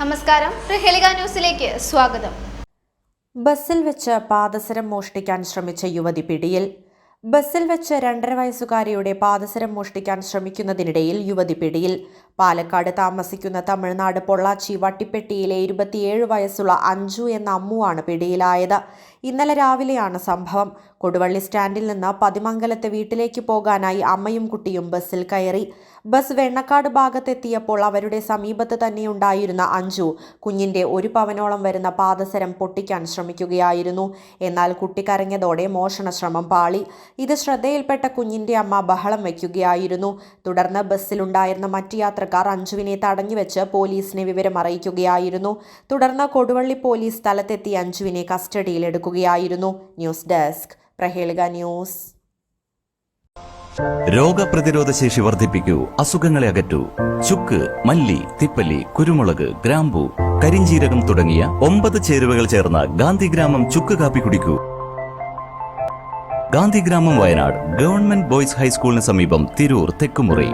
നമസ്കാരം. ന്യൂസിലേക്ക് സ്വാഗതം. ബസ്സിൽ വെച്ച് പാദസരം മോഷ്ടിക്കാൻ ശ്രമിച്ച യുവതി പിടിയിൽ. ബസ്സിൽ വെച്ച് രണ്ടര വയസ്സുകാരിയുടെ പാദസരം മോഷ്ടിക്കാൻ ശ്രമിക്കുന്നതിനിടയിൽ യുവതി പിടിയിൽ പാലക്കാട് താമസിക്കുന്ന തമിഴ്നാട് പൊള്ളാച്ചി വട്ടിപ്പെട്ടിയിലെ ഇരുപത്തിയേഴ് വയസ്സുള്ള അഞ്ജു എന്ന അമ്മുവാണ് പിടിയിലായത്. ഇന്നലെ രാവിലെയാണ് സംഭവം. കൊടുവള്ളി സ്റ്റാൻഡിൽ നിന്ന് പതിമംഗലത്തെ വീട്ടിലേക്ക് പോകാനായി അമ്മയും കുട്ടിയും ബസ്സിൽ കയറി. ബസ് വെണ്ണക്കാട് ഭാഗത്തെത്തിയപ്പോൾ അവരുടെ സമീപത്ത് തന്നെയുണ്ടായിരുന്ന അഞ്ജു കുഞ്ഞിന്റെ ഒരു പവനോളം വരുന്ന പാദസരം പൊട്ടിക്കാൻ ശ്രമിക്കുകയായിരുന്നു. എന്നാൽ കുട്ടി കരഞ്ഞതോടെ മോഷണ ശ്രമം പാളി. ഇത് ശ്രദ്ധയിൽപ്പെട്ട കുഞ്ഞിന്റെ അമ്മ ബഹളം വയ്ക്കുകയായിരുന്നു. തുടർന്ന് ബസ്സിലുണ്ടായിരുന്ന മറ്റ് യാത്രക്കാർ അഞ്ജുവിനെ തടഞ്ഞുവെച്ച് പോലീസിനെ വിവരം അറിയിക്കുകയായിരുന്നു. തുടർന്ന് കൊടുവള്ളി പോലീസ് സ്ഥലത്തെത്തി അഞ്ജുവിനെ കസ്റ്റഡിയിലെടുക്കുകയായിരുന്നു. News desk Prahelika news. രോഗപ്രതിരോധ ശേഷി വർദ്ധിപ്പിക്കൂ അസുഖങ്ങളെ അകറ്റൂ. ചുക്ക് മല്ലി തിപ്പല്ലി കുരുമുളക് ഗ്രാമ്പു കരിഞ്ചീരകം തുടങ്ങിയ ഒമ്പത് ചേരുവകൾ ചേർന്ന ഗാന്ധിഗ്രാമം ചുക്ക് കാപ്പി കുടിക്കൂ. ഗാന്ധിഗ്രാമം വയനാട് ഗവൺമെന്റ് ബോയ്സ് ഹൈസ്കൂളിന് സമീപം തിരൂർ തെക്കുമുറി.